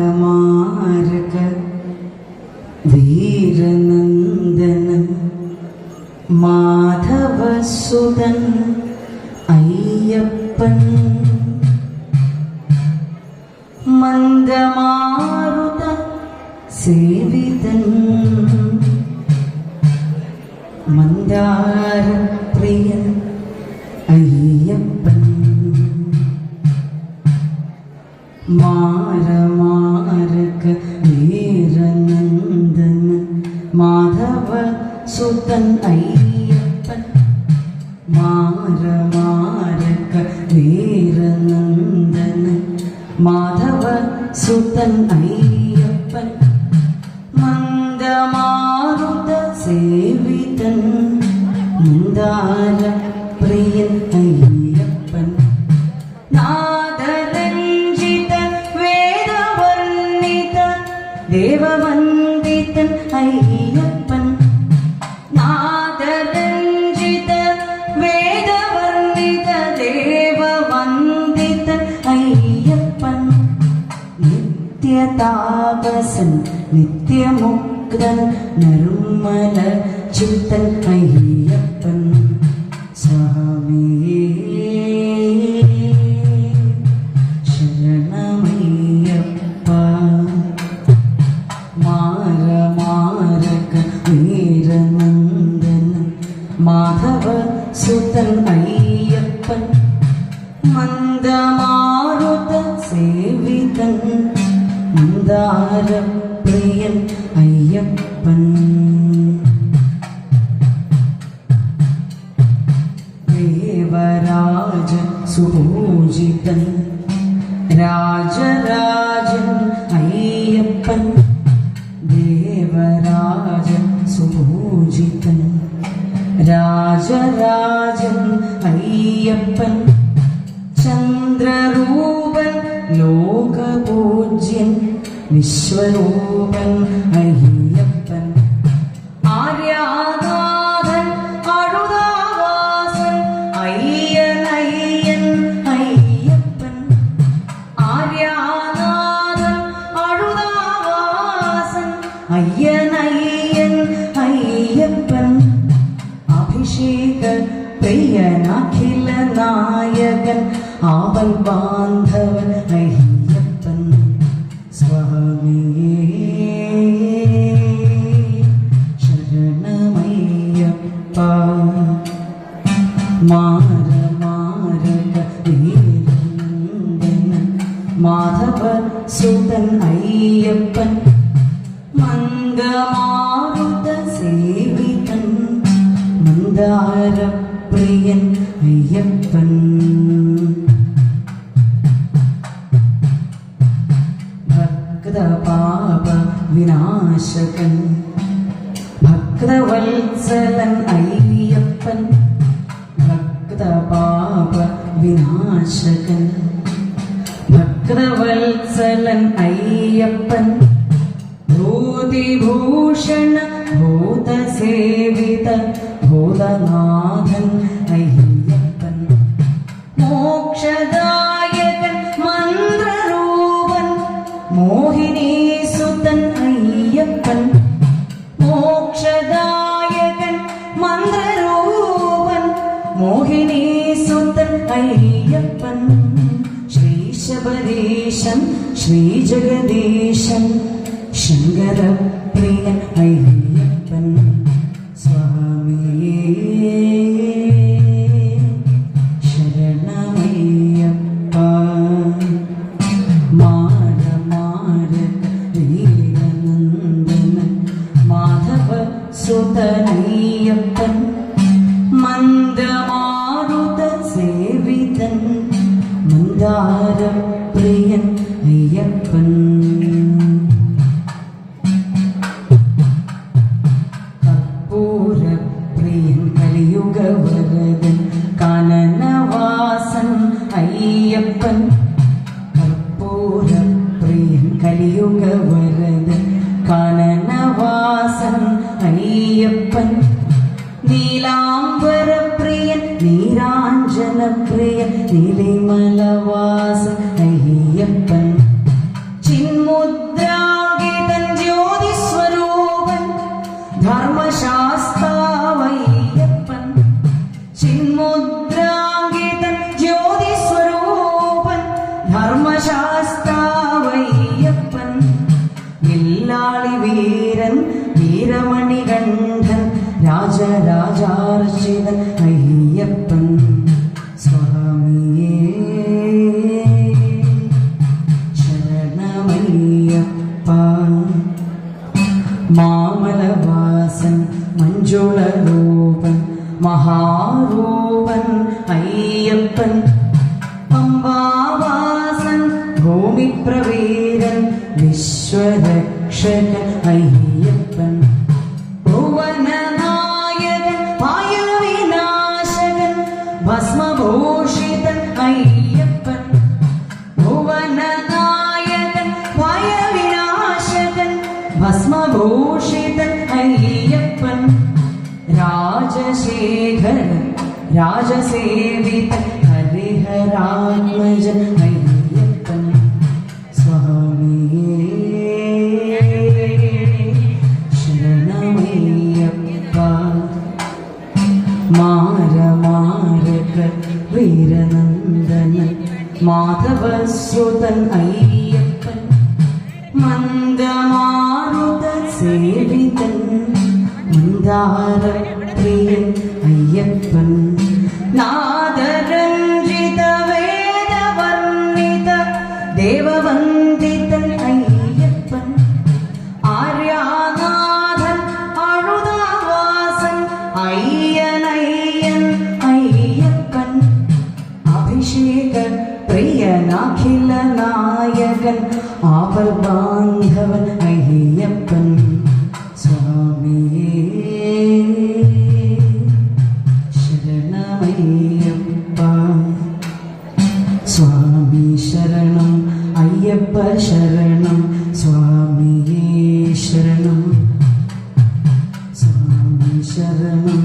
മാരമാരക വീരനന്ദനൻ മാധവസുതൻ അയ്യപ്പൻ മന്ദമാരുത സേവിതൻ മന്ദാരപ്രിയൻ மாற மாறுக்கு நேர நந்தன் மாதவ சுத்தன் ஐயப்பன். மாற மாறுக்கு நேர நந்தன் மாதவ சுத்தன் ஐயப்பன். மந்த மாருத சேவிதன் முந்தார ദേവവന്ദിതൻ അയ്യപ്പൻ നാദരഞ്ജിത വേദവന്ദിത ദേവവന്ദിതൻ അയ്യപ്പൻ. നിത്യതാപസൻ നിത്യമുക്തൻ നിർമ്മല ചിത്തൻ അയ്യപ്പൻ. മന്ദമാരുത സേവിതൻ മന്ദാര പ്രിയൻ അയ്യപ്പൻ. ദേവരാജ സുഭൂജിതൻ രാജരാജൻ അയ്യപ്പൻ. ദേവരാജ സുഭൂജിതൻ രാജരാജൻ അയ്യപ്പൻ. വിശ്വരൂപൻ അയ്യപ്പൻ ആര്യാനാഥൻ അഴുതാവാസൻ അയ്യൻ അയ്യൻ അയ്യപ്പൻ ആര്യാനാഥൻ അഴുതാവാസൻ അയ്യൻ അയ്യൻ അയ്യപ്പൻ അഭിഷേക പ്രിയനഖില നായകൻ ആവൽ ബാന്ധവൻ അയ്യപ്പൻ മാര മാരക വീരനന്ദനൻ മാധവ സുതൻ അയ്യപ്പൻ. മന്ദമാരുത സേവിതൻ മന്ദാര പ്രിയൻ അയ്യപ്പൻ ഭക്ത പാപ വിനാശകൻ ഭക്തവത്സലൻ അയ്യപ്പൻ വിനാശകൻ ഭക്തവത്സലൻ അയ്യപ്പൻ ഭൂതിഭൂഷണ ഭൂതസേവിത ഭൂതനാഥൻ അയ്യപ്പൻ മോക്ഷദായകൻ മന്ത്രരൂപൻ മോഹിനീസുതൻ അയ്യപ്പൻ മോക്ഷദായകൻ മന്ത്രരൂപൻ മോഹിനീസുതൻ ശ്രീശബരീശൻ ശ്രീജഗദീശൻ ശങ്കരപ്രിയ അയ്യപ്പൻ സ്വാമിയേ ശരണമയ്യപ്പ. മാര വീരനന്ദനൻ മാധവ பிரியன் கலியுக வரதன் கானனவாசன் ஐயப்பன் கற்பூர பிரியன் கலியுக வரதன் கானனவாசன் ஐயப்பன். വീരമണികണ്ഠൻ രാജരാജാർഷിതൻ അയ്യപ്പൻ സ്വാമിയേ. ശരണമയ്യപ്പ മാമലവാസൻ മഞ്ജുളരൂപൻ മഹാരൂപൻ അയ്യപ്പൻ പമ്പാവാസൻ ഭൂമിപ്രവീരൻ വിശ്വരക്ഷ ரட்சகன் ஐயப்பன். புவன நாயகன் ஆயுத விநாசகன் பஸ்மபூஷிதன் ஐயப்பன். புவன நாயகன் வாய விநாசகன் பஸ்மபூஷிதன் ஐயப்பன். ராஜசேகரன் ராஜசேவிதன் ஹரிஹராத்மஜன் மாதவசுதன் ஐயப்பன் மந்த மாருத சேவிதன் மந்தார பிரியன் ஐயப்பன் நாதரன் ആപൽ ബാന്ധവൻ അയ്യപ്പൻ. സ്വാമിയേ ശരണമയ്യപ്പ. സ്വാമി ശരണം അയ്യപ്പ ശരണം. സ്വാമിയേ ശരണം. സ്വാമി ശരണം.